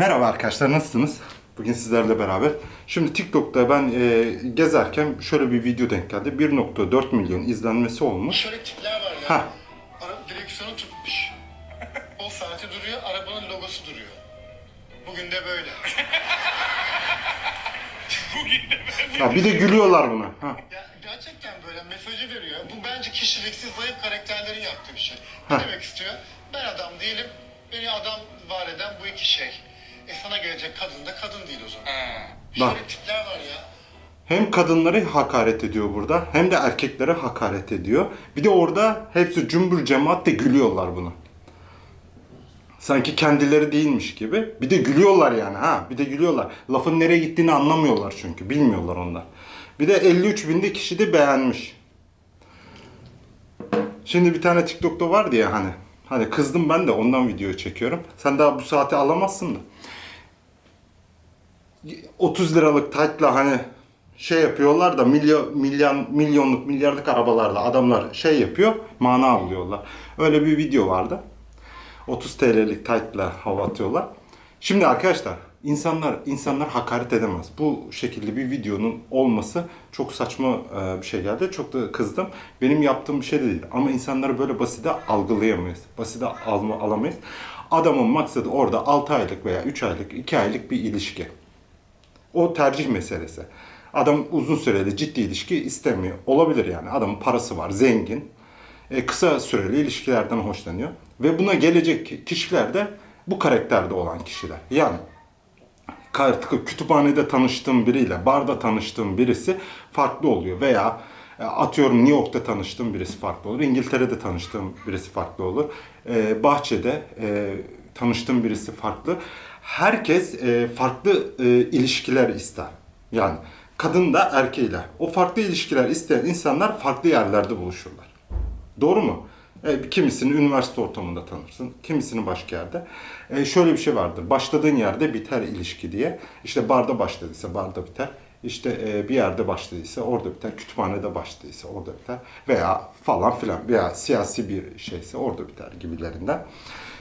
Merhaba arkadaşlar nasılsınız? Bugün sizlerle beraber. Şimdi TikTok'ta ben e, gezerken şöyle bir video denk geldi. 1.4 milyon izlenmesi olmuş. Şöyle tipler var ya. Ha. Araba direksiyonu tutmuş. O saati duruyor, arabanın logosu duruyor. Bugün de böyle. Ha, bir de gülüyorlar buna. Ha. Ya gerçekten böyle mesajı veriyor. Bu bence kişiliksiz zayıf karakterlerin yaptığı bir şey. Ha. Ne demek istiyor? Ben adam değilim. Beni adam var eden bu iki şey. E sana gelecek kadın da kadın değil o zaman. Şöyle Bak. tipler var ya. Hem kadınları hakaret ediyor burada hem de erkeklere hakaret ediyor. Bir de orada hepsi cümbür cemaat de gülüyorlar buna. Sanki kendileri değilmiş gibi. Bir de gülüyorlar yani ha. Bir de gülüyorlar. Lafın nereye gittiğini anlamıyorlar çünkü. Bilmiyorlar onlar. Bir de 53 binde kişi de beğenmiş. Şimdi bir tane TikTok'ta vardı ya hani. Hani kızdım ben de ondan video çekiyorum. Sen daha bu saati alamazsın da. 30 liralık tight'la hani şey yapıyorlar da milyon, milyon, milyonluk, milyarlık arabalarla adamlar şey yapıyor, mana alıyorlar. Öyle bir video vardı. 30 TL'lik tight'la hava atıyorlar. Şimdi arkadaşlar insanlar insanlar hakaret edemez. Bu şekilde bir videonun olması çok saçma e, bir şey geldi. Çok da kızdım. Benim yaptığım bir şey de değil. Ama insanları böyle basite algılayamayız. Basite alma, alamayız. Adamın maksadı orada 6 aylık veya 3 aylık, 2 aylık bir ilişki. O tercih meselesi. Adam uzun süreli ciddi ilişki istemiyor. Olabilir yani. Adamın parası var, zengin. E, kısa süreli ilişkilerden hoşlanıyor. Ve buna gelecek kişiler de bu karakterde olan kişiler. Yani artık kütüphanede tanıştığım biriyle, barda tanıştığım birisi farklı oluyor. Veya e, atıyorum New York'ta tanıştığım birisi farklı olur. İngiltere'de tanıştığım birisi farklı olur. E, bahçede e, tanıştığım birisi farklı. Herkes e, farklı e, ilişkiler ister. Yani kadın da erkeğiyle. O farklı ilişkiler isteyen insanlar farklı yerlerde buluşurlar. Doğru mu? E, kimisini üniversite ortamında tanırsın, kimisini başka yerde. E, şöyle bir şey vardır. Başladığın yerde biter ilişki diye. İşte barda başladıysa barda biter. İşte e, bir yerde başladıysa orada biter. Kütüphanede başladıysa orada biter. Veya falan filan veya siyasi bir şeyse orada biter gibilerinden.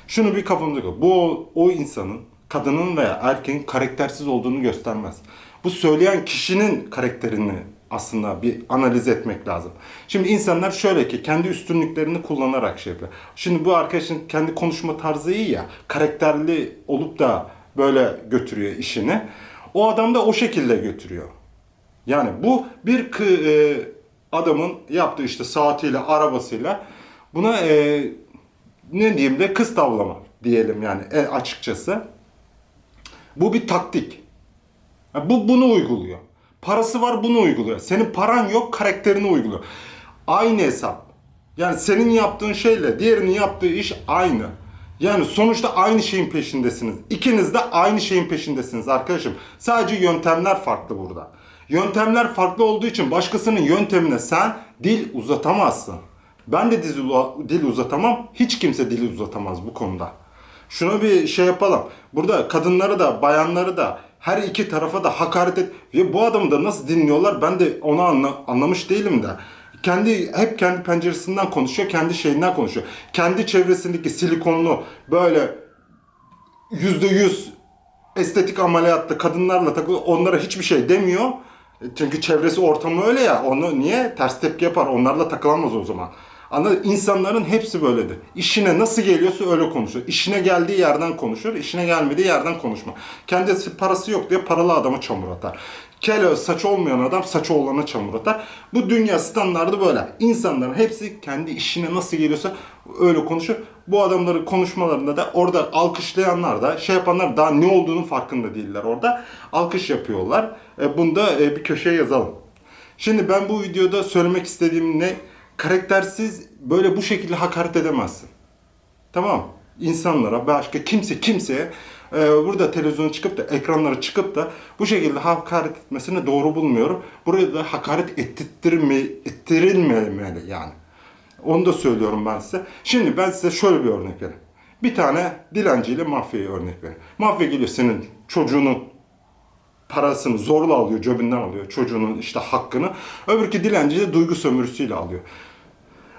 Şunu bir kafamıza koy. Bu o insanın, kadının veya erkeğin karaktersiz olduğunu göstermez. Bu söyleyen kişinin karakterini aslında bir analiz etmek lazım. Şimdi insanlar şöyle ki kendi üstünlüklerini kullanarak şey yapıyor. Şimdi bu arkadaşın kendi konuşma tarzı iyi ya, karakterli olup da böyle götürüyor işini. O adam da o şekilde götürüyor. Yani bu bir kı- e, adamın yaptığı işte saatiyle, arabasıyla buna e, ne diyeyim de kız tavlama diyelim yani e, açıkçası. Bu bir taktik. Bu bunu uyguluyor. Parası var bunu uyguluyor. Senin paran yok karakterini uyguluyor. Aynı hesap. Yani senin yaptığın şeyle diğerinin yaptığı iş aynı. Yani sonuçta aynı şeyin peşindesiniz. İkiniz de aynı şeyin peşindesiniz arkadaşım. Sadece yöntemler farklı burada. Yöntemler farklı olduğu için başkasının yöntemine sen dil uzatamazsın. Ben de dil uzatamam. Hiç kimse dil uzatamaz bu konuda. Şuna bir şey yapalım. Burada kadınları da bayanları da her iki tarafa da hakaret et. Ve bu adamı da nasıl dinliyorlar ben de onu anla- anlamış değilim de. Kendi hep kendi penceresinden konuşuyor, kendi şeyinden konuşuyor. Kendi çevresindeki silikonlu böyle yüzde yüz estetik ameliyatlı kadınlarla takılıyor. Onlara hiçbir şey demiyor. Çünkü çevresi ortamı öyle ya. Onu niye? Ters tepki yapar. Onlarla takılamaz o zaman. Anladın? İnsanların hepsi böyledir. İşine nasıl geliyorsa öyle konuşur. İşine geldiği yerden konuşur. işine gelmediği yerden konuşma. Kendisi parası yok diye paralı adama çamur atar. Kel saç olmayan adam saçı olana çamur atar. Bu dünya standardı böyle. İnsanların hepsi kendi işine nasıl geliyorsa öyle konuşur. Bu adamların konuşmalarında da orada alkışlayanlar da şey yapanlar daha ne olduğunun farkında değiller orada. Alkış yapıyorlar. E, bunu da e, bir köşeye yazalım. Şimdi ben bu videoda söylemek istediğim ne? Karaktersiz böyle bu şekilde hakaret edemezsin. Tamam. İnsanlara, başka kimse kimseye e, burada televizyona çıkıp da ekranlara çıkıp da bu şekilde hakaret etmesini doğru bulmuyorum. Buraya da hakaret ettirme, ettirilmemeli yani. Onu da söylüyorum ben size. Şimdi ben size şöyle bir örnek vereyim. Bir tane dilenciyle mafyaya örnek vereyim. Mafya geliyor senin çocuğunun parasını zorla alıyor, cebinden alıyor çocuğunun işte hakkını. Öbürkü dilenci de duygu sömürüsüyle alıyor.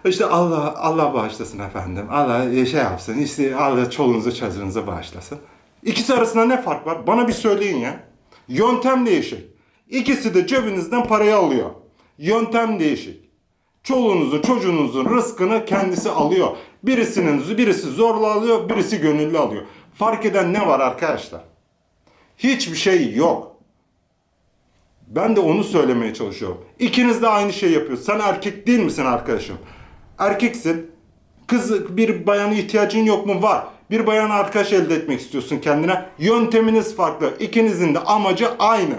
İşte Allah Allah bağışlasın efendim. Allah şey yapsın. işte Allah çoluğunuzu çocuğunuzu bağışlasın. İkisi arasında ne fark var? Bana bir söyleyin ya. Yöntem değişik. İkisi de cebinizden parayı alıyor. Yöntem değişik. Çoluğunuzun çocuğunuzun rızkını kendisi alıyor. Birisinin birisi zorla alıyor, birisi gönüllü alıyor. Fark eden ne var arkadaşlar? Hiçbir şey yok. Ben de onu söylemeye çalışıyorum. İkiniz de aynı şey yapıyorsunuz. Sen erkek değil misin arkadaşım? Erkeksin. Kız bir bayana ihtiyacın yok mu? Var. Bir bayan arkadaş elde etmek istiyorsun kendine. Yönteminiz farklı. İkinizin de amacı aynı.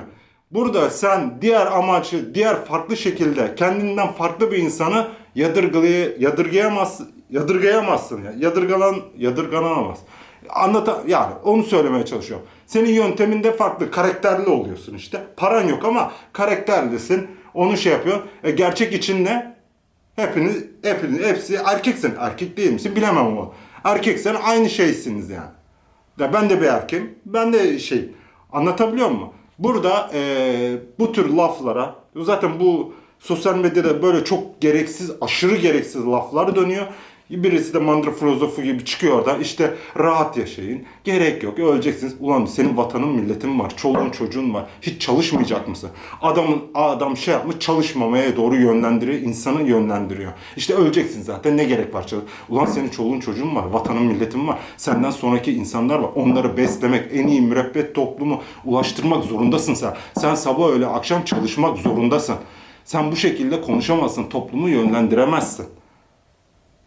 Burada sen diğer amacı, diğer farklı şekilde kendinden farklı bir insanı yadırgılay yadırgayamazsın. Yadırgayamazsın ya. Yadırgalan yadırganamaz. Anlata yani onu söylemeye çalışıyorum. Senin yöntemin de farklı, karakterli oluyorsun işte. Paran yok ama karakterlisin. Onu şey yapıyorsun. E, gerçek için ne? Hepiniz, hepiniz, hepsi erkeksin. Erkek değil misin bilemem ama. Erkeksen aynı şeysiniz yani. Ya ben de bir erkeğim. Ben de şey anlatabiliyor muyum? Burada eee, bu tür laflara zaten bu sosyal medyada böyle çok gereksiz, aşırı gereksiz laflar dönüyor. Birisi de mandıra filozofu gibi çıkıyor orada. İşte rahat yaşayın. Gerek yok. Öleceksiniz. Ulan senin vatanın milletin var. Çoluğun çocuğun var. Hiç çalışmayacak mısın? Adamın adam şey yapmış çalışmamaya doğru yönlendiriyor. insanı yönlendiriyor. İşte öleceksin zaten. Ne gerek var? Ulan senin çoluğun çocuğun var. Vatanın milletin var. Senden sonraki insanlar var. Onları beslemek, en iyi mürebbet toplumu ulaştırmak zorundasın sen. Sen sabah öyle akşam çalışmak zorundasın. Sen bu şekilde konuşamazsın. Toplumu yönlendiremezsin.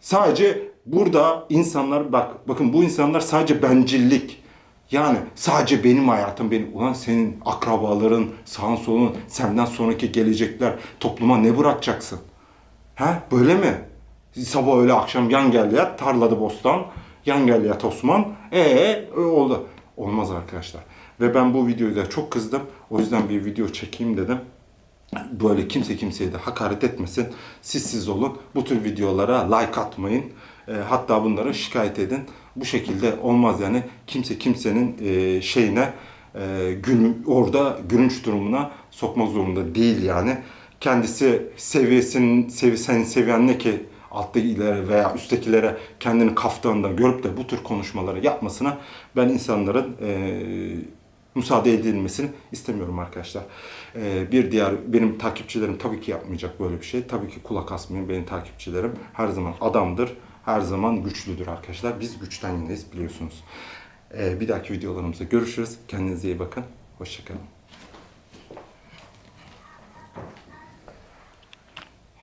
Sadece burada insanlar bak bakın bu insanlar sadece bencillik. Yani sadece benim hayatım benim. Ulan senin akrabaların, sağın solun, senden sonraki gelecekler topluma ne bırakacaksın? Ha böyle mi? Sabah öyle akşam yan gel yat, tarladı bostan, yan gel yat Osman. Ee oldu. Olmaz arkadaşlar. Ve ben bu videoyu da çok kızdım. O yüzden bir video çekeyim dedim böyle kimse kimseye de hakaret etmesin. Siz siz olun. Bu tür videolara like atmayın. E, hatta bunları şikayet edin. Bu şekilde olmaz yani. Kimse kimsenin e, şeyine e, gül, orada gülünç durumuna sokmak zorunda değil yani. Kendisi seviyesinin sevi, senin seviyen ne ki alttakilere veya üsttekilere kendini kaftanında görüp de bu tür konuşmaları yapmasına ben insanların e, müsaade edilmesini istemiyorum arkadaşlar. Ee, bir diğer benim takipçilerim tabii ki yapmayacak böyle bir şey. Tabii ki kulak asmayın. Benim takipçilerim her zaman adamdır. Her zaman güçlüdür arkadaşlar. Biz güçten yanayız biliyorsunuz. Ee, bir dahaki videolarımızda görüşürüz. Kendinize iyi bakın. Hoşçakalın.